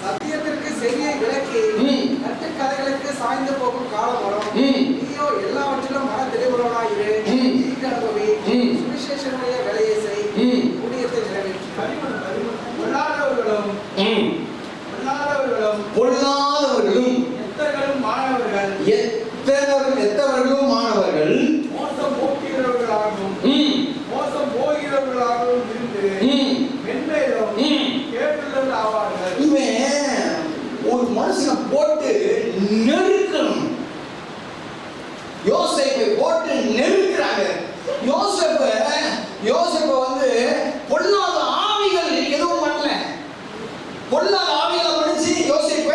சத்தியத்திற்கு செவியை விலக்கி ம். கட்டுக்கதைகளுக்கு சாய்ந்து போகும் காலம் வரும். ம். நீயோ எல்லாவற்றிலும் மன தெளிவுள்ளவனாயிரு ம். சுவிசேஷனுடைய வேலையை செய். ம். ஊழியத்தை நிறைவேற்று பொல்லாதவர்களும் ம் பொல்லாதவர்களும் பொல்லாதவர்களும் எத்தர்களும் மாணவர்கள் எத்தவர் எத்தவர்களும் மாணவர்கள் மோசம் போக்குகிறவர்களாகவும் ம் மோசம் போகிறவர்களாகவும் இருந்து ம் மென்மேலும் ம் கேட்டுள்ளது ஆவார்கள் இவன் ஒரு மனுஷனை போட்டு நெருக்கணும் யோசேப்பை போட்டு நெருக்கிறாங்க யோசேப்ப யோசிப்ப வந்து பொல்லாத ஆவிகள் எதுவும் பண்ணல. பொல்லாத ஆவிகளை படிச்சு யோசேப்ப.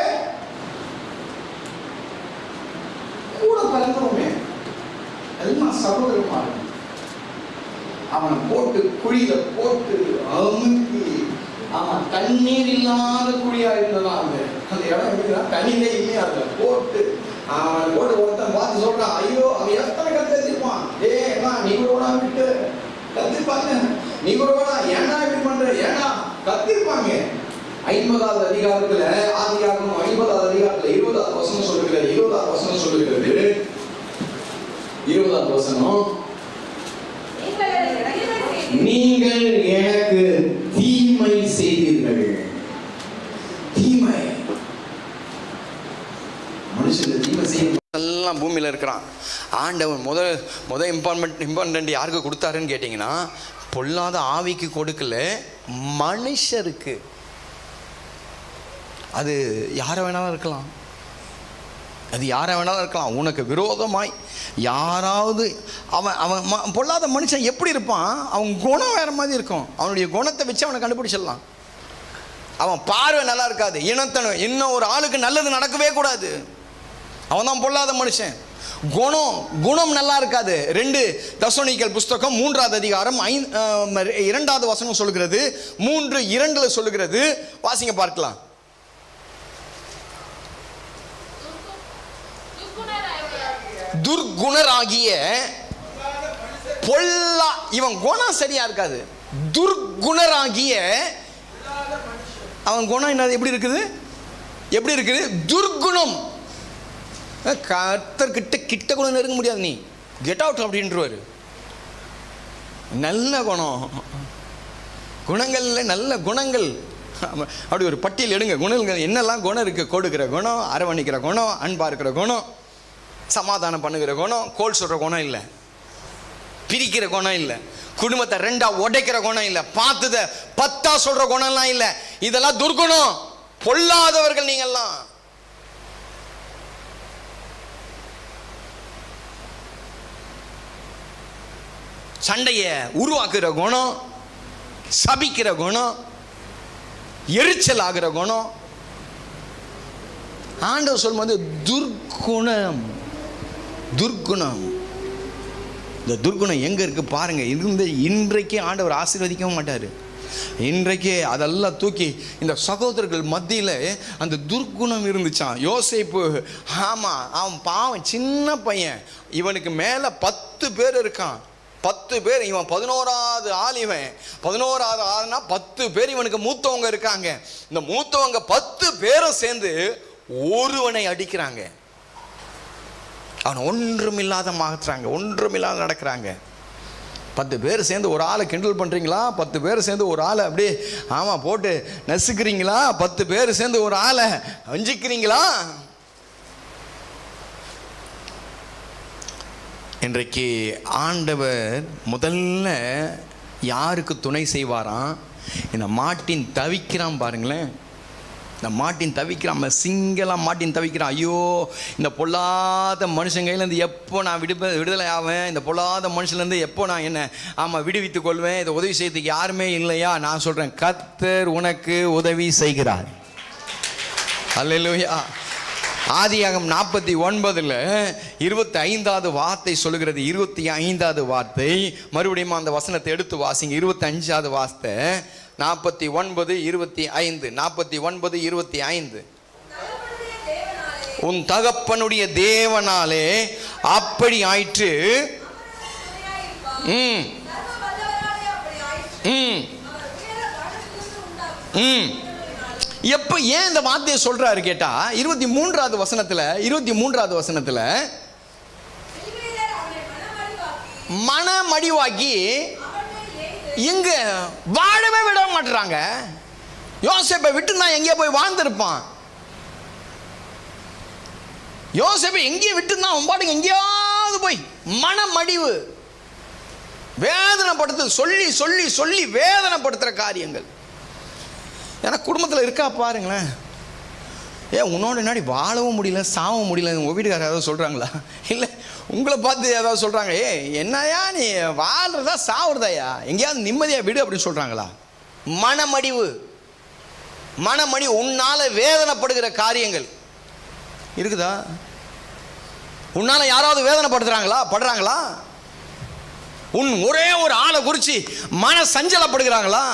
கூட பிறந்தவங்க எல்லாம் சகோதரமாக அவனை போட்டு குழியில போட்டு அமுக்கி அவன் தண்ணீர் இல்லாத குழியா இருந்ததான் அந்த அந்த இடம் இருக்குதா? தண்ணியிலே இல்லையா அதுல போட்டு அவன் போட்டு ஒருத்தன் பார்த்து சொல்றான் ஐயோ அவன் எத்தனை கத்து வச்சிருப்பான் ஏ அண்ணா நீ கூட வேணா விட்டு கத்திருப்பாங்க நீ கூட வேணா ஏன்னா இப்படி பண்ற? ஏன்னா கத்திருப்பாங்க. ஐம்பதாவது அதிகாரத்துல ஆதியாகமும் ஐம்பதாவது அதிகாரத்துல இருபதாவது வசனம் சொல்லுகிறது இருபதாவது வசனம் சொல்லுகிறது இருபதாவது வசனம். நீங்கள் எனக்கு தீமை செய்தீர்கள். தீமை. மனுஷன் தீமை செய்ய எல்லாம் பூமியில இருக்கிறான். ஆண்டவன் முதல் முதல் இம்பார்ட்மெண்ட் இம்பார்ட்டன்ட் யாருக்கு கொடுத்தாருன்னு கேட்டிங்கன்னா பொல்லாத ஆவிக்கு கொடுக்கல மனுஷருக்கு. அது யாரை வேணாலும் இருக்கலாம். அது யாரை வேணாலும் இருக்கலாம். உனக்கு விரோதமாய் யாராவது அவன் அவன் ம- பொல்லாத மனுஷன் எப்படி இருப்பான்? அவன் குணம் வேறு மாதிரி இருக்கும். அவனுடைய குணத்தை வச்சு அவனை கண்டுபிடிச்சிடலாம். அவன் பார்வை நல்லா இருக்காது. இனத்தனம் இன்னும் ஒரு ஆளுக்கு நல்லது நடக்கவே கூடாது. அவன் தான் பொல்லாத மனுஷன். குணம் குணம் நல்லா இருக்காது. ரெண்டு தசோனிக்கல் புஸ்தகம் மூன்றாவது அதிகாரம் ஐந்து இரண்டாவது வசனம் சொல்லுகிறது. மூன்று இரண்டுல சொல்லுகிறது. வாசிங்க பார்க்கலாம். துர்குணராகிய பொல்லா இவன் குணம் சரியா இருக்காது. துர்குணராகிய அவன் குணம் என்ன எப்படி இருக்குது? எப்படி இருக்குது? துர்குணம். கர்த்தர்கிட்ட கிட்ட கூட நெருங்க முடியாது நீ. கெட் அவுட் அப்படின்றவர். நல்ல குணம். குணங்கள்ல நல்ல குணங்கள். அப்படி ஒரு பட்டியல் எடுங்க. குணங்கள் என்னெல்லாம் குணம் இருக்குது கொடுக்கிற குணம் அரவணைக்கிற குணம் அன்பாக இருக்கிற குணம் சமாதானம் பண்ணுகிற குணம் கோல் சொல்கிற குணம் இல்லை. பிரிக்கிற குணம் இல்லை. குடும்பத்தை ரெண்டாக உடைக்கிற குணம் இல்லை. பார்த்துத பத்தா சொல்கிற குணம்லாம் இல்லை. இதெல்லாம் துர்குணம் பொல்லாதவர்கள் நீங்கள்லாம். சண்டையை உருவாக்குற குணம் சபிக்கிற குணம் எரிச்சல் ஆகிற குணம். ஆண்டவர் சொல்லும்போது துர்க்குணம் துர்க்குணம். இந்த துர்குணம் எங்கே இருக்குது பாருங்கள் இருந்து இன்றைக்கு ஆண்டவர் ஆசீர்வதிக்கவும் மாட்டார். இன்றைக்கே அதெல்லாம் தூக்கி இந்த சகோதரர்கள் மத்தியில் அந்த துர்க்குணம் இருந்துச்சான் யோசிப்பு ஆமாம் அவன் பாவம் சின்ன பையன். இவனுக்கு மேலே பத்து பேர் இருக்கான். பத்து பேர் இவன் பதினோராவது ஆள் இவன். பதினோராவது ஆள்னா பத்து பேர் இவனுக்கு மூத்தவங்க இருக்காங்க. இந்த மூத்தவங்க பத்து பேரும் சேர்ந்து ஒருவனை அடிக்கிறாங்க. அவனை ஒன்றுமில்லாத மாற்றுறாங்க ஒன்றுமில்லாத நடக்கிறாங்க. பத்து பேர் சேர்ந்து ஒரு ஆளை கிண்டல் பண்ணுறீங்களா பத்து பேர் சேர்ந்து ஒரு ஆளை அப்படியே ஆமாம் போட்டு நசுக்கிறீங்களா? பத்து பேர் சேர்ந்து ஒரு ஆளை வஞ்சிக்கிறீங்களா? இன்றைக்கு ஆண்டவர் முதல்ல யாருக்கு துணை செய்வாராம்? இந்த மாட்டின் தவிக்கிறான் பாருங்களேன். இந்த மாட்டின் தவிக்கிறான் சிங்கலாக மாட்டின் தவிக்கிறான். ஐயோ இந்த பொல்லாத மனுஷன் கையிலேருந்து எப்போ நான் விடுப விடுதலை ஆவேன்? இந்த பொல்லாத மனுஷன்லேருந்து எப்போ நான் என்ன ஆமாம் விடுவித்துக் கொள்வேன்? இதை உதவி செய்யறதுக்கு யாருமே இல்லையா? நான் சொல்கிறேன் கத்தர் உனக்கு உதவி செய்கிறார். அல்லேலூயா ஆதியாகம் நாற்பத்தி ஒன்பதில் இருபத்தி ஐந்தாவது வார்த்தை சொல்லுகிறது. இருபத்தி ஐந்தாவது வார்த்தை. மறுபடியும் அந்த வசனத்தை எடுத்து வாசிங்க. இருபத்தி அஞ்சாவது வார்த்தை. நாற்பத்தி ஒன்பது இருபத்தி ஐந்து நாற்பத்தி ஒன்பது இருபத்தி ஐந்து உன் தகப்பனுடைய தேவனாலே அப்படி ஆயிற்று. ம். ம். ம். எப்போ ஏன் இந்த வார்த்தையை சொல்கிறாரு கேட்டா இருபத்தி மூன்றாவது வசனத்தில் இருபத்தி மூன்றாவது வசனத்தில் மனமடிவாக்கி இங்கே வாழவே விட மாட்டுறாங்க யோசிப்பை விட்டு நான் எங்கேயோ போய் வாழ்ந்துருப்பான். யோசிப்பை எங்கேயும் விட்டு தான் அவன் பாட்டுக்கு எங்கேயாவது போய் மனமடிவு வேதனைப்படுத்து சொல்லி சொல்லி சொல்லி வேதனைப்படுத்துகிற காரியங்கள். ஏன்னா குடும்பத்தில் இருக்கா பாருங்களேன். ஏன் உன்னோட முன்னாடி வாழவும் முடியல சாகவும் முடியல உங்கள் வீட்டுக்காரர் ஏதாவது சொல்கிறாங்களா இல்லை உங்களை பார்த்து ஏதாவது சொல்கிறாங்க ஏ என்னையா நீ வாழ்றதா சாவுறதாயா? எங்கேயாவது நிம்மதியாக விடு அப்படின்னு சொல்கிறாங்களா மனமடிவு. மனமணி உன்னால் வேதனைப்படுகிற காரியங்கள். இருக்குதா? உன்னால் யாராவது வேதனைப்படுத்துகிறாங்களா படுறாங்களா? உன் ஒரே ஒரு ஆளை குறித்து மன சஞ்சலப்படுகிறாங்களா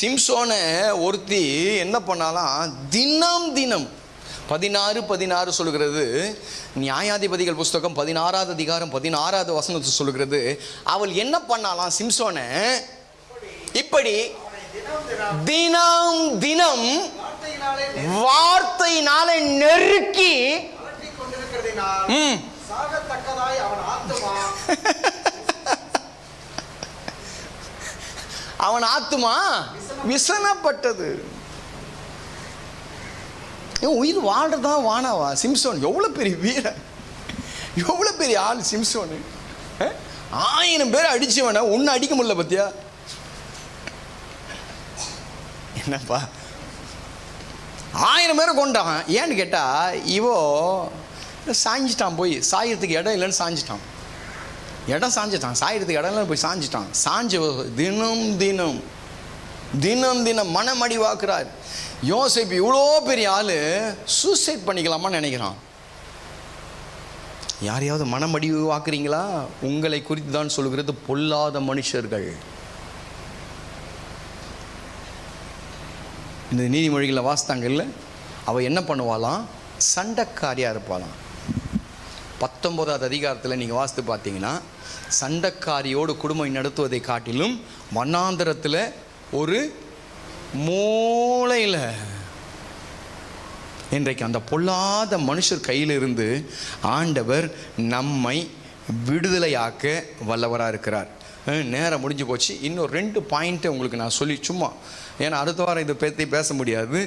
சிம்சோனை ஒருத்தி என்ன பண்ணாலாம் தினம் தினம் பதினாறு பதினாறு சொல்லுகிறது. நியாயாதிபதிகள் புஸ்தகம் பதினாறாவது அதிகாரம் பதினாறாவது வசனத்தை சொல்லுகிறது. அவள் என்ன பண்ணாலாம் சிம்சோனை? இப்படி தினம் தினம் வார்த்தையினாலே நெருக்கி ம், அவன் ஆத்துமா விசனப்பட்டது உயிர் வாழ்றதா வானாவா? சிம்சோன் எவ்வளோ பெரிய வீரன் எவ்வளோ பெரிய ஆள் சிம்சோனு. ஆயிரம் பேர் அடிச்சவன ஒன்று அடிக்க முடியல பத்தியா? என்னப்பா? ஆயிரம் பேரை கொண்டான் ஏன்னு கேட்டா இவோ சாஞ்சிட்டான் போய். சாயறதுக்கு இடம் இல்லைன்னு சாஞ்சிட்டான். இடம் சாஞ்சிட்டான். சாயறதுக்கு இடம் இல்லைன்னு போய் சாஞ்சிட்டான். சாஞ்ச தினம் தினம். தினம் தினம் மனமடிவாக்குறார். யோசிப்பு இவ்வளோ பெரிய ஆள் சூசைட் பண்ணிக்கலாமான்னு நினைக்கிறான். யாரையாவது மனமடிவு வாக்குறீங்களா உங்களை குறித்து தான் சொல்கிறது பொல்லாத மனுஷர்கள். இந்த நீதிமொழிகளை வாசித்தாங்கல்ல அவள் என்ன பண்ணுவாளாம்? சண்டைக்காரியாக இருப்பாளாம். பத்தொம்போதாவது அதிகாரத்தில் நீங்கள் வாசித்து பார்த்தீங்கன்னா சண்டைக்காரியோடு குடும்பம் நடத்துவதை காட்டிலும் வண்ணாந்திரத்தில் ஒரு மூளையில். இன்றைக்கு அந்த பொல்லாத மனுஷர் கையிலிருந்து ஆண்டவர் நம்மை விடுதலையாக்க வல்லவராக இருக்கிறார். நேரம் முடிஞ்சு போச்சு. இன்னும் ரெண்டு பாயிண்ட்டை உங்களுக்கு நான் சொல்லி சும்மா ஏன்னா அடுத்த வாரம் இதை பற்றி பேச முடியாது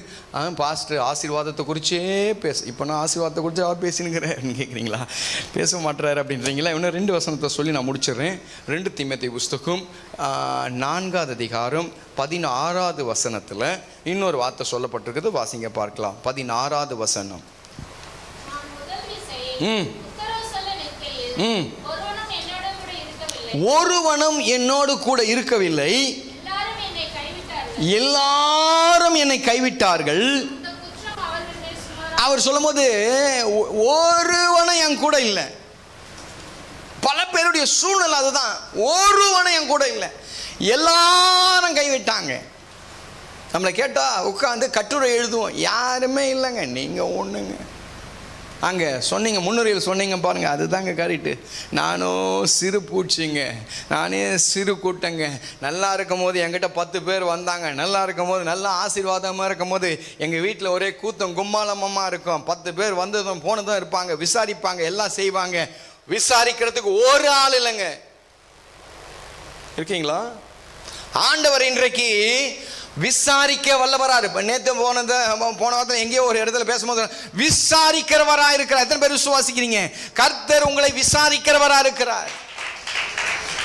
பாஸ்டர் ஆசீர்வாதத்தை குறிச்சே பேச இப்போ நான் ஆசீர்வாதத்தை குறித்து அவர் பேசினுங்கிறேன் கேட்குறீங்களா பேச மாட்டுறாரு அப்படின்றீங்களா இன்னும் ரெண்டு வசனத்தை சொல்லி நான் முடிச்சிடுறேன் ரெண்டு திம்மத்தை புஸ்தகம் நான்காவது அதிகாரம் பதினாறாவது வசனத்தில் இன்னொரு வார்த்தை சொல்லப்பட்டிருக்குது வாசிங்க பார்க்கலாம் பதினாறாவது வசனம். ம். ம். ஒருவனும் என்னோட கூட இருக்கவில்லை. ஒருவனும் என்னோடு கூட இருக்கவில்லை எல்லாரும் என்னை கைவிட்டார்கள். எல்லாரும் என்னை கைவிட்டார்கள். அவர் சொல்லும்போது ஒ- ஒருவனும் என் கூட இல்லை. பல பேருடைய சூழ்நிலை அதுதான். ஒருவனும் என் கூட இல்லை. எல்லாரும் கைவிட்டாங்க. நம்மளை கேட்டால் உட்காந்து கட்டுரை எழுதுவோம். யாருமே இல்லைங்க. நீங்கள் ஒன்றுங்க அங்கே சொன்னீங்க முன்னுரையில் சொன்னீங்க பாருங்கள் அதுதாங்க கரெக்டு நானும் சிறு பூச்சிங்க நானே சிறு கூட்டங்க. நல்லா இருக்கும் போது என்கிட்ட பத்து பேர் வந்தாங்க. நல்லா இருக்கும் போது நல்லா ஆசீர்வாதமாக இருக்கும் போது எங்கள் வீட்டில் ஒரே கூத்தம் கும்மாளமமாக இருக்கும். பத்து பேர் வந்ததும் போனதும் இருப்பாங்க விசாரிப்பாங்க எல்லாம் செய்வாங்க. விசாரிக்கிறதுக்கு ஒரு ஆள் இல்லைங்க. இருக்கீங்களா? ஆண்டவர் இன்றைக்கு விசாரிக்க வல்லவராரு. இப்போ நேற்று போனது போன வாரத்தில் எங்கேயோ ஒரு இடத்துல பேசும்போது விசாரிக்கிறவராக இருக்கிறார். எத்தனை பேர் விசுவாசிக்கிறீங்க? கர்த்தர் உங்களை விசாரிக்கிறவராக இருக்கிறார்.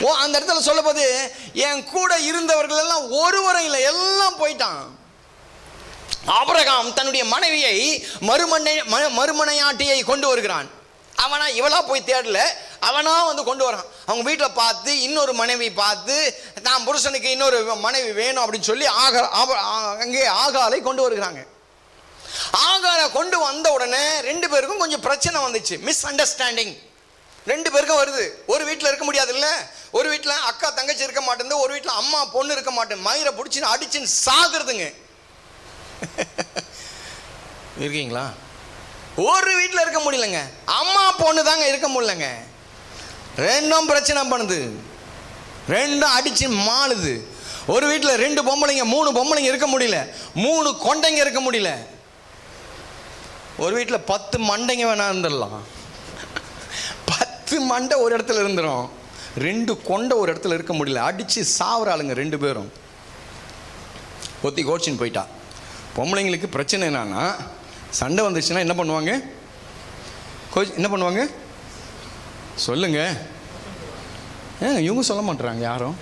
ஓ அந்த இடத்துல சொல்லும்போது என் கூட இருந்தவர்கள் எல்லாம் ஒருவரும் இல்லை எல்லாம் போயிட்டான். ஆபரகாம் தன்னுடைய மனைவியை மறுமனை மறுமனையாட்டியை கொண்டு வருகிறான். அவனா இவளா போய் தேடல. அவனாக வந்து கொண்டு வரான். அவங்க வீட்டில் பார்த்து இன்னொரு மனைவி பார்த்து தான் புருஷனுக்கு இன்னொரு மனைவி வேணும் அப்படின்னு சொல்லி ஆக ஆ- அங்கே ஆகாலை கொண்டு வருகிறாங்க. ஆகாரை கொண்டு வந்த உடனே ரெண்டு பேருக்கும் கொஞ்சம் பிரச்சனை வந்துச்சு. மிஸ் அண்டர்ஸ்டாண்டிங் ரெண்டு பேருக்கும் வருது. ஒரு வீட்டில் இருக்க முடியாது இல்லை ஒரு வீட்டில் அக்கா தங்கச்சி இருக்க மாட்டேங்குது. ஒரு வீட்டில் அம்மா பொண்ணு இருக்க மாட்டேன் மயிரை பிடிச்சின்னு அடிச்சுன்னு சாகுறதுங்க. இருக்கீங்களா? ஒரு வீட்டில் இருக்க முடியலங்க. அம்மா பொண்ணு தாங்க இருக்க முடியலங்க. ரெண்டும் பிரச்சனை பண்ணுது. ரெண்டும் அடிச்சு மாளுது. ஒரு வீட்டில் ரெண்டு பொம்பளைங்க மூணு பொம்பளைங்க இருக்க முடியல. மூணு கொண்டைங்க இருக்க முடியல. ஒரு வீட்டில் பத்து மண்டைங்க வேணா இருந்துடலாம். பத்து மண்டை ஒரு இடத்துல இருந்துடும் ரெண்டு கொண்டை ஒரு இடத்துல இருக்க முடியல. அடித்து சாவர ஆளுங்க ரெண்டு பேரும். ஒத்தி கோச்சின்னு போயிட்டா. பொம்பளைங்களுக்கு பிரச்சனை என்னன்னா சண்டை வந்துச்சுன்னா என்ன பண்ணுவாங்க? கோச் என்ன பண்ணுவாங்க? சொல்லுங்க. ஏங்க இவங்க சொல்ல மாட்டுறாங்க யாரும்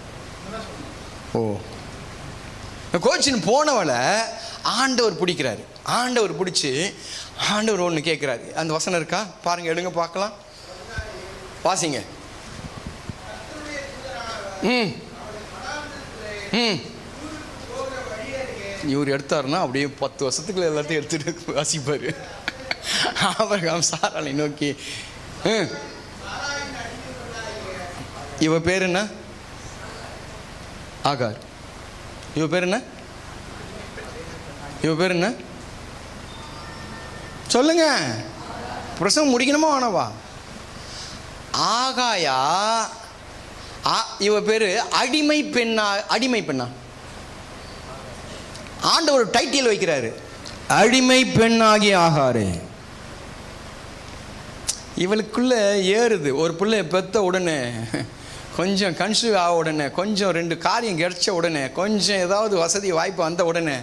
ஓ. கோச்சின் போனவளை ஆண்டவர் பிடிக்கிறாரு. ஆண்டவர் பிடிச்சி ஆண்டவர் ஒன்று கேட்குறாரு அந்த வசனம் இருக்கா? பாருங்க எடுங்க பார்க்கலாம். வாசிங்க. ம். ம். இவர் எடுத்தாருன்னா அப்படியே பத்து வருஷத்துக்குள்ள எல்லாத்தையும் எடுத்துட்டு வாசிப்பார். ஆபரகாம் சாராளை நோக்கி. ம். இவ பேர் என்ன? ஆகார். இவ பேர் என்ன? இவ பேர் என்ன? சொல்லுங்க. பிரசவம் முடிக்கணுமா வேணவா? ஆகாயா ஆ- இவ பேர் அடிமை பெண்ணா அடிமை பெண்ணா? ஆண்டவர் டைட்டில் வைக்கிறாரு. அடிமை பெண்ணாகி ஆகாரு. இவளுக்குள்ள ஏறுது. ஒரு பிள்ளை பெத்த உடனே கொஞ்சம் கன்சீவ் ஆக உடனே கொஞ்சம் ரெண்டு காரியம் கிடைச்ச உடனே கொஞ்சம் ஏதாவது வசதி வாய்ப்பு வந்த உடனே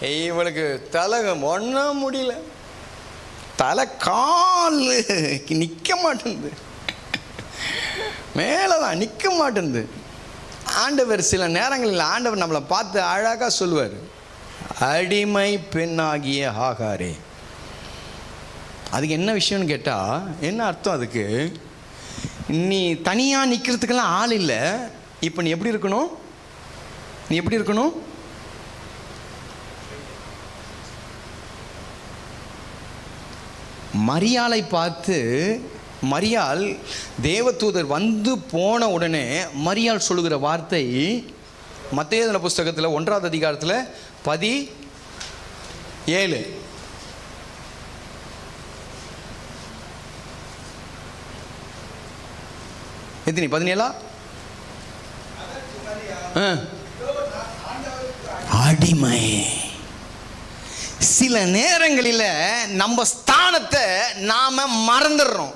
இவளுக்கு தலை ஒன்றும் முடியல. தலை கால் நிற்க மாட்டேங்குது. மேலே தான் நிற்க மாட்டேங்குது. ஆண்டவர் சில நேரங்களில் ஆண்டவர் நம்மளை பார்த்து அழகாக சொல்லுவார். அடிமை பெண்ணாகிய ஆகாரே. அதுக்கு என்ன விஷயம்னு கேட்டால் என்ன அர்த்தம் அதுக்கு? நீ தனியாக நிற்கிறதுக்கெல்லாம் ஆள் இல்லை. இப்போ நீ எப்படி இருக்கணும்? நீ எப்படி இருக்கணும்? மரியாளை பார்த்து மரியாள் தேவதூதர் வந்து போன உடனே மரியாள் சொல்லுகிற வார்த்தை மத்தேதன புஸ்தகத்தில் ஒன்றாவது அதிகாரத்தில் பதி ஏழு. எத்தினி பதினேழா? ஆ. அடிமை. சில நேரங்களில் நம்ம ஸ்தானத்தை நாம மறந்துடுறோம்.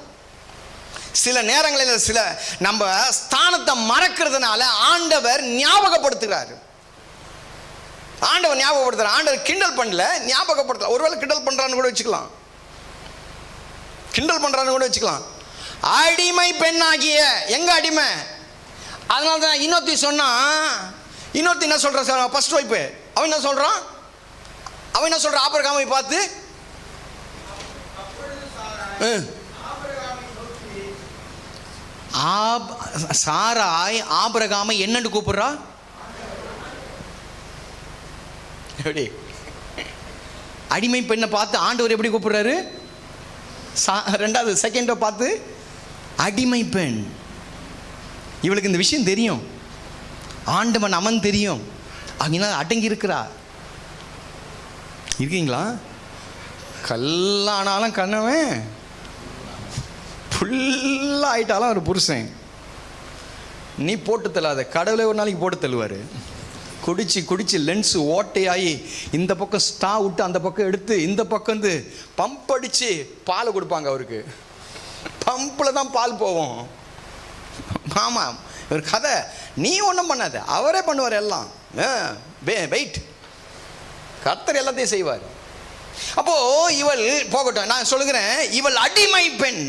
சில நேரங்களில் சில நம்ம ஸ்தானத்தை மறக்கிறதுனால ஆண்டவர் ஞாபகப்படுத்துகிறாரு. ஆண்டவர் ஞாபகப்படுத்துகிறார் ஆண்டவர் கிண்டல் பண்ணல ஞாபகப்படுத்தல. ஒருவேளை கிண்டல் பண்றான்னு கூட வச்சுக்கலாம். கிண்டல் பண்றான்னு கூட வச்சுக்கலாம். அடிமை பெண்ணாகிய எங்க அடிமை? அதனால தான் இன்னொருத்தி சொன்னா இன்னொருத்தி என்ன சொல்கிறான் சார்? ஃபர்ஸ்ட் ஒய்ஃபு அவன் என்ன சொல்கிறான் அவன் என்ன சொல்கிறான் ஆபரகாமை பார்த்து. ம். ஆப் சாராய் ஆபரகாமை என்னன்னு கூப்பிடுறா? எப்படி? அடிமை பெண்ணை பார்த்து ஆண்டவர் எப்படி கூப்பிடுறாரு? சா ரெண்டாவது செகண்டை பார்த்து. அடிமை பெண். இவளுக்கு இந்த விஷயம் தெரியும். ஆண்டவன் அவன் தெரியும். அங்கெல்லாம் அடங்கி இருக்கிறா இருக்கீங்களா? கல்லானாலும் கண்ணவன். ஃபுல்லாக ஆயிட்டாலும் ஒரு புருஷன். நீ போட்டு தள்ளாத. கடவுளே ஒரு நாளைக்கு போட்டு தள்ளுவார். குடிச்சு குடிச்சு லென்ஸு ஓட்டையாகி இந்த பக்கம் ஸ்டா விட்டு அந்த பக்கம் எடுத்து இந்த பக்கம் வந்து பம்ப் அடித்து பால் கொடுப்பாங்க அவருக்கு. பம்பில் தான் பால் போவோம் ஆமாம் ஒரு கதை. நீ ஒன்றும் பண்ணாத. அவரே பண்ணுவார் எல்லாம். வெயிட் கர்த்தர் எல்லாத்தையும் செய்வார். அப்போது இவள் போகட்டும் நான் சொல்லுகிறேன். இவள் அடிமை பெண்.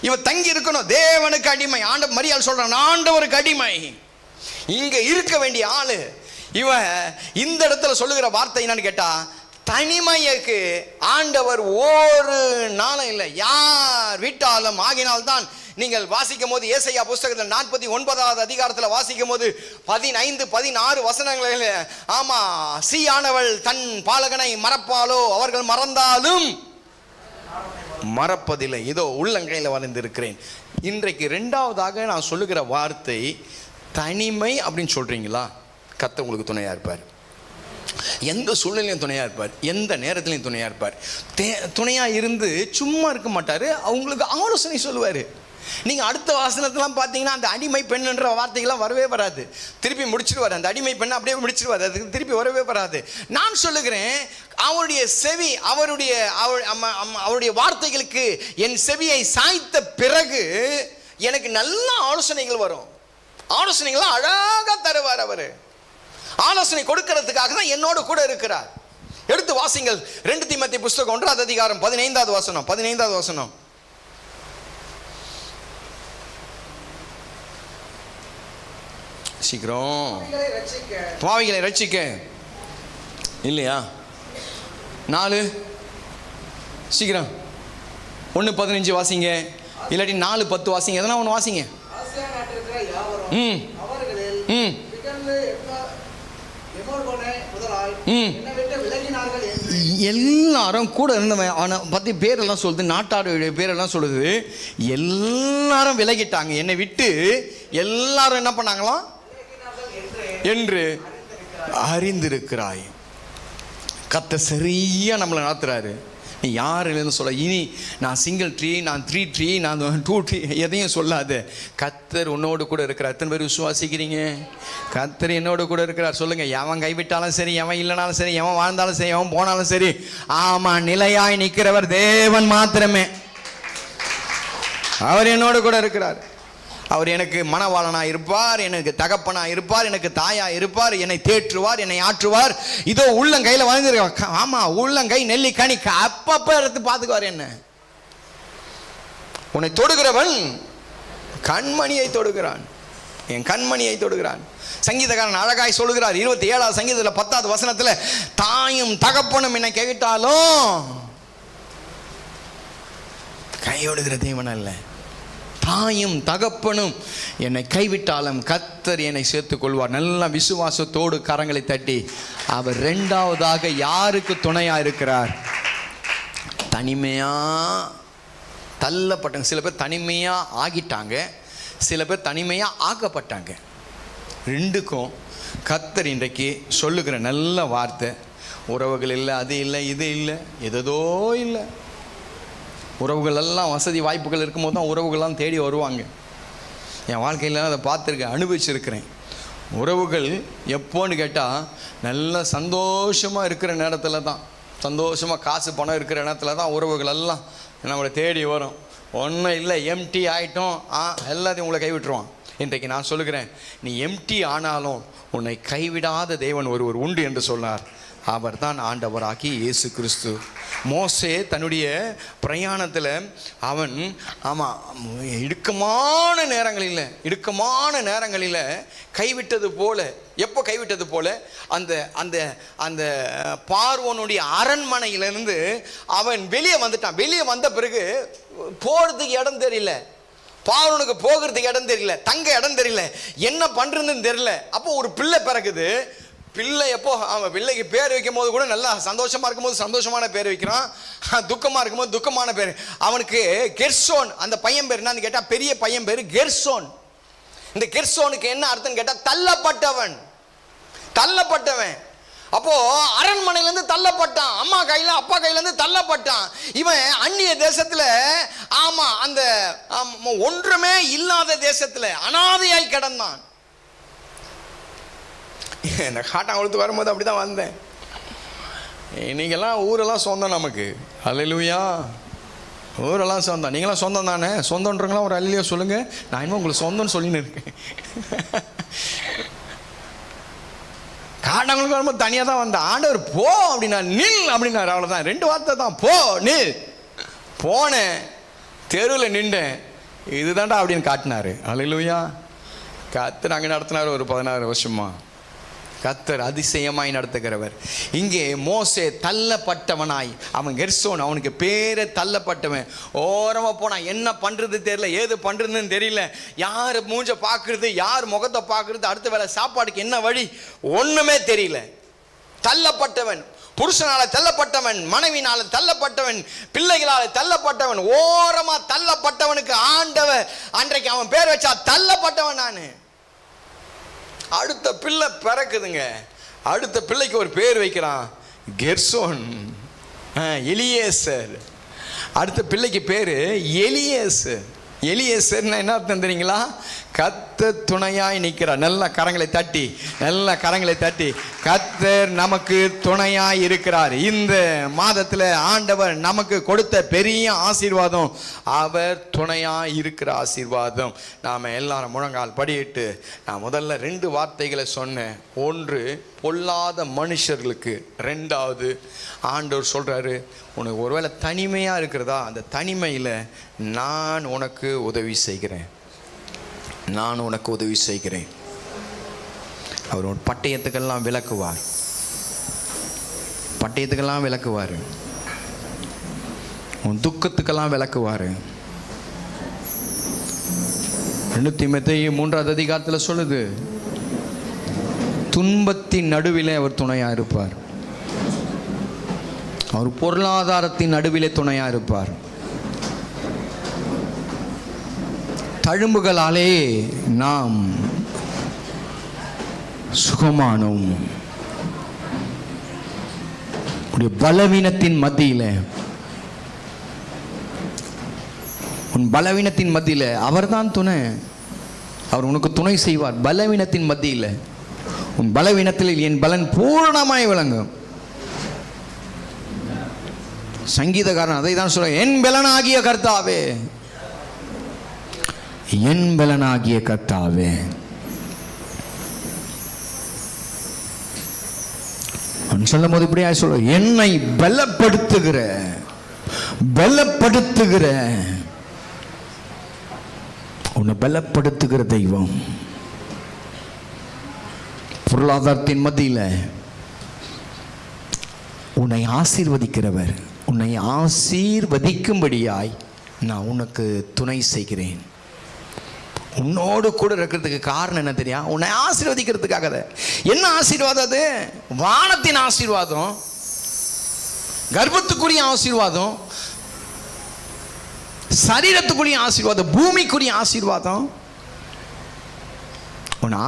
இவள் தங்கி இருக்கணும். தேவனுக்கு அடிமை. ஆண்ட மரியாள் சொல்கிறான் ஆண்டவருக்கு அடிமை. இங்கே இருக்க வேண்டிய ஆள். இவ இந்த இடத்துல சொல்லுகிற வார்த்தை என்னன்னு கேட்டால் தனிமைக்கு ஆண்டவர் ஒரு நாளும் இல்லை. யார் விட்டாலும் ஆகினால்தான் நீங்கள் வாசிக்கும் போது ஏசையா புஸ்தகத்தில் நாற்பத்தி ஒன்பதாவது அதிகாரத்தில் வாசிக்கும் போது பதினைந்து பதினாறு வசனங்களில் ஆமா சீயானவள் தன் பாலகனை மறப்பாலோ அவர்கள் மறந்தாலும் மறப்பதில்லை. இதோ உள்ளங்கையில் வரைந்திருக்கிறேன் இன்றைக்கு ரெண்டாவதாக நான் சொல்லுகிற வார்த்தை தனிமை அப்படின்னு சொல்றீங்களா? கத்த உங்களுக்கு துணையா இருப்பார். எந்த சூழ்நிலையும் துணையாக இருப்பார் எந்த நேரத்துலையும் துணையாக இருப்பார். தே துணையாக இருந்து சும்மா இருக்க மாட்டார் அவங்களுக்கு ஆலோசனை சொல்லுவார். நீங்கள் அடுத்த வாசனத்தெல்லாம் பார்த்தீங்கன்னா அந்த அடிமை பெண்ணுன்ற வார்த்தைகள்லாம் வரவே வராது. திருப்பி முடிச்சிருவார் அந்த அடிமை பெண்ணை அப்படியே முடிச்சிருவார் அதுக்கு திருப்பி வரவே வராது. நான் சொல்லுகிறேன் அவருடைய செவி அவருடைய அவர் அவருடைய வார்த்தைகளுக்கு என் செவியை சாய்த்த பிறகு எனக்கு நல்ல ஆலோசனைகள் வரும். ஆலோசனைகள்லாம் அழகாக தருவார் அவர். ஆலோசனை கொடுக்கறதுக்காக தான் என்னோடு கூட இருக்கிறார். எடுத்து வாசிங்கள். ரெண்டு தீமத்தி புஸ்தகம் ஒன்றாவது அதிகாரம் பதினைந்தாவது வசனம் பதினைந்தாவது வசனம். சீக்கிரம். பாவிகளை ரட்சிக்க. இல்லையா? நாலு. சீக்கிரம். ஒன்று பதினஞ்சு வாசிங்க. இல்லாட்டி நாலு பத்து வாசிங்க. எதனா ஒன்று வாசிங்க. ம். ம் திகழ்ந்து எம்ம- எமோர்கோனே முதலாய் ம். என்னை விட்டு விலகினார்கள் என்று எல்லாரும் கூட இருந்தவன் அவனை பற்றி பேரெல்லாம் சொல்லுது நாட்டாருடைய பேரெல்லாம் சொல்லுது. எல்லாரும் விலகிட்டாங்க. என்னை விட்டு எல்லாரும் என்ன பண்ணாங்களாம் என்று அறிந்திருக்கிறாய். கத்த சரியாக நம்மளை நடத்துகிறாரு நீ யார் இல்லைன்னு சொல்ல. இனி நான் சிங்கிள் ட்ரீ நான் த்ரீ ட்ரீ நான் டூ ட்ரீ எதையும் சொல்லாத. கத்தர் உன்னோடு கூட இருக்கிறார். எத்தனை பேர் விசுவாசிக்கிறீங்க? கத்தர் என்னோடு கூட இருக்கிறார். சொல்லுங்கள் எவன் கைவிட்டாலும் சரி எவன் இல்லைனாலும் சரி எவன் வாழ்ந்தாலும் சரி எவன் போனாலும் சரி ஆமாம் நிலையாய் நிற்கிறவர் தேவன் மாத்திரமே. அவர் என்னோடு கூட இருக்கிறார். அவர் எனக்கு மனவாளனாக இருப்பார் எனக்கு தகப்பனா இருப்பார் எனக்கு தாயா இருப்பார் என்னை தேற்றுவார் என்னை ஆற்றுவார். இதோ உள்ளங்கையில் வளர்ந்துருக்க ஆமாம் உள்ளங்கை நெல்லிக்கனி அப்பப்போ எடுத்து பார்த்துக்குவார் என்ன? உன்னை தொடுகிறவன் கண்மணியை தொடுகிறான். என் கண்மணியை தொடுகிறான். சங்கீதக்காரன் அழகாய் சொல்லுகிறார் இருபத்தி ஏழாவது சங்கீதத்தில் பத்தாவது வசனத்தில் தாயும் தகப்பனும் என்னை கேட்டாலும் கையோடுகிற தேவன் அல்ல. தாயும் தகப்பனும் என்னை கைவிட்டாலும் கத்தர் என்னை சேர்த்து கொள்வார் நல்ல விசுவாசத்தோடு கரங்களை தட்டி அவர் ரெண்டாவதாக யாருக்கு துணையாக இருக்கிறார்? தனிமையாக தள்ளப்பட்டாங்க. சில பேர் தனிமையாக ஆகிட்டாங்க. சில பேர் தனிமையாக ஆக்கப்பட்டாங்க. ரெண்டுக்கும் கத்தர் இன்றைக்கு சொல்லுகிற நல்ல வார்த்தை. உறவுகள் இல்லை அது இல்லை இது இல்லை எதோ இல்லை. உறவுகள் எல்லாம் வசதி வாய்ப்புகள் இருக்கும்போது தான் உறவுகள்லாம் தேடி வருவாங்க. என் வாழ்க்கையில் அதை பார்த்துருக்கேன் அனுபவிச்சிருக்கிறேன். உறவுகள் எப்போன்னு கேட்டால் நல்ல சந்தோஷமாக இருக்கிற நேரத்தில் தான். சந்தோஷமாக காசு பணம் இருக்கிற நேரத்தில் தான் உறவுகள் எல்லாம் நம்மளை தேடி வரும். ஒன்றும் இல்லை எம்டி ஆகிட்டோம் ஆ எல்லாத்தையும் உங்களை கைவிட்டுருவான். இன்றைக்கு நான் சொல்லுகிறேன் நீ எம்டி ஆனாலும் உன்னை கைவிடாத தேவன் ஒருவர் உண்டு என்று சொன்னார். அவர் தான் ஆண்டவராகி இயேசு கிறிஸ்து. மோசே தன்னுடைய பிரயாணத்தில் அவன் ஆமாம் இடுக்கமான நேரங்களில் இடுக்கமான நேரங்களில் கைவிட்டது போல எப்போ கைவிட்டது போல? அந்த அந்த அந்த பார்வனுடைய அரண்மனையிலிருந்து அவன் வெளியே வந்துட்டான். வெளியே வந்த பிறகு போகிறதுக்கு இடம் தெரியல. பார்வனுக்கு போகிறதுக்கு இடம் தெரியல. தங்க இடம் தெரியல. என்ன பண்ணுறதுன்னு தெரியல. அப்போ ஒரு பிள்ளை பிறகுது பிள்ளை எப்போ அவன் பிள்ளைக்கு பேர் வைக்கும் போது கூட நல்லா சந்தோஷமாக இருக்கும்போது சந்தோஷமான பேர் வைக்கிறான். துக்கமாக இருக்கும்போது துக்கமான பேர். அவனுக்கு கெர்சோன் அந்த பையன் பேர் என்னன்னு கேட்டால் பெரிய பையன் பேர் கெர்சோன். இந்த கெர்சோனுக்கு என்ன அர்த்தம் கேட்டால் தள்ளப்பட்டவன். தள்ளப்பட்டவன். அப்போ அரண்மனையிலேருந்து தள்ளப்பட்டான். அம்மா கையில் அப்பா கையிலேருந்து தள்ளப்பட்டான். இவன் அந்நிய தேசத்தில் ஆமாம் அந்த ஒன்றுமே இல்லாத தேசத்தில் அனாதையாய் கிடந்தான். இந்த காட்டாங்குளத்து வரும்போது அப்படி தான் வந்தேன். இன்றைக்கெல்லாம் ஊரெல்லாம் சொந்தம் நமக்கு. அலையிலுயா ஊரெல்லாம் சொந்தம். நீங்களாம் சொந்தம் தானே? சொந்தன்றவங்களாம் ஒரு அலையிலையோ சொல்லுங்கள் நான் இன்னும் உங்களுக்கு சொந்தம்னு சொல்லின்னு இருக்கேன். காட்டாங்களுக்கு வரும்போது தனியாக தான் வந்தேன். ஆண்டவர் போ அப்படின்னா நில் அப்படின்னாரு. அவ்வளோதான் ரெண்டு வார்த்தை தான். போ நில். போனேன். தெருவில் நின்றேன். இதுதான்டா அப்படின்னு காட்டினாரு. அலையிலுயா கற்று நாங்கள் நடத்தினார் ஒரு பதினாறு வருஷமா. கத்தர் அதிசயமாய் நடத்துகிறவர். இங்கே மோசே தள்ளப்பட்டவனாய். அவன் கெர்சோன் அவனுக்கு பேரை தள்ளப்பட்டவன். ஓரமாக போனான் என்ன பண்ணுறது தெரியல ஏது பண்ணுறதுன்னு தெரியல. யார் மூஞ்ச பார்க்குறது யார் முகத்தை பார்க்குறது அடுத்த வேளை சாப்பாடுக்கு என்ன வழி? ஒன்றுமே தெரியல. தள்ளப்பட்டவன் புருஷனால தள்ளப்பட்டவன் மனைவினால தள்ளப்பட்டவன் பிள்ளைகளால தள்ளப்பட்டவன் ஓரமா தள்ளப்பட்டவனுக்கு ஆண்டவன் அன்றைக்கு அவன் பேர் வச்சா தள்ளப்பட்டவன் நான். அடுத்த பிள்ளை பிறக்குதுங்க. அடுத்த பிள்ளைக்கு ஒரு பேர் வைக்கிறான். கெர்சோன். ஆ, எலியேசர். அடுத்த பிள்ளைக்கு பேர் எலியேசர். எலியேசர்னா என்ன அர்த்தம் தெரியுங்களா? கத்த துணையாய் நிற்கிறார். நல்ல கரங்களை தட்டி நல்ல கரங்களை தட்டி. கத்தர் நமக்கு துணையாய் இருக்கிறார். இந்த மாதத்தில் ஆண்டவர் நமக்கு கொடுத்த பெரிய ஆசீர்வாதம் அவர் துணையாய் இருக்கிற ஆசீர்வாதம். நாம் எல்லாரும் முழங்கால் படியிட்டு நான் முதல்ல ரெண்டு வார்த்தைகளை சொன்னேன். ஒன்று பொல்லாத மனுஷர்களுக்கு. ரெண்டாவது ஆண்டவர் சொல்கிறாரு உனக்கு ஒருவேளை தனிமையாக இருக்கிறதா? அந்த தனிமையில் நான் உனக்கு உதவி செய்கிறேன். நான் உனக்கு உதவி செய்கிறேன். அவர் உன் பட்டயத்துக்கெல்லாம் விளக்குவார். பட்டயத்துக்கெல்லாம் விளக்குவார். உன் துக்கத்துக்கெல்லாம் விளக்குவார். ரெண்டு மெத்தையும் மூன்றாவது அதிகாரத்தில் சொல்லுது துன்பத்தின் நடுவில் அவர் துணையாக இருப்பார். அவர் பொருளாதாரத்தின் நடுவிலே துணையாக இருப்பார். தழும்புகளாலே நாம் சுகமானோம். பலவீனத்தின் மத்தியில் உன் பலவீனத்தின் மத்தியில் அவர்தான் துணை. அவர் உனக்கு துணை செய்வார். பலவீனத்தின் மத்தியில் உன் பலவீனத்தில் என் பலன் பூரணமாய் விளங்கும். சங்கீதக்காரன் அதை தான் சொல்ல என் பலனாகிய கர்த்தாவே. என் பலனாகிய கர்த்தாவே. சொல்லும் போது இப்படியா சொல்ல என்னை பலப்படுத்துகிற பலப்படுத்துகிற. உன்னை பலப்படுத்துகிற தெய்வம். பொருளாதாரத்தின் மத்தியில் உன்னை ஆசீர்வதிக்கிறவர். உன்னை ஆசீர்வதிக்கும்படியாய் நான் உனக்கு துணை செய்கிறேன். உன்னோடு கூட இருக்கிறதுக்கு காரணம் என்ன தெரியும்? உன்னை ஆசீர்வதிக்கிறதுக்காக என்ன ஆசீர்வாதம் அது? வானத்தின் ஆசீர்வாதம் கர்ப்பத்துக்குரிய ஆசீர்வாதம் சரீரத்துக்குரிய ஆசீர்வாதம் பூமிக்குரிய ஆசீர்வாதம். உன்னை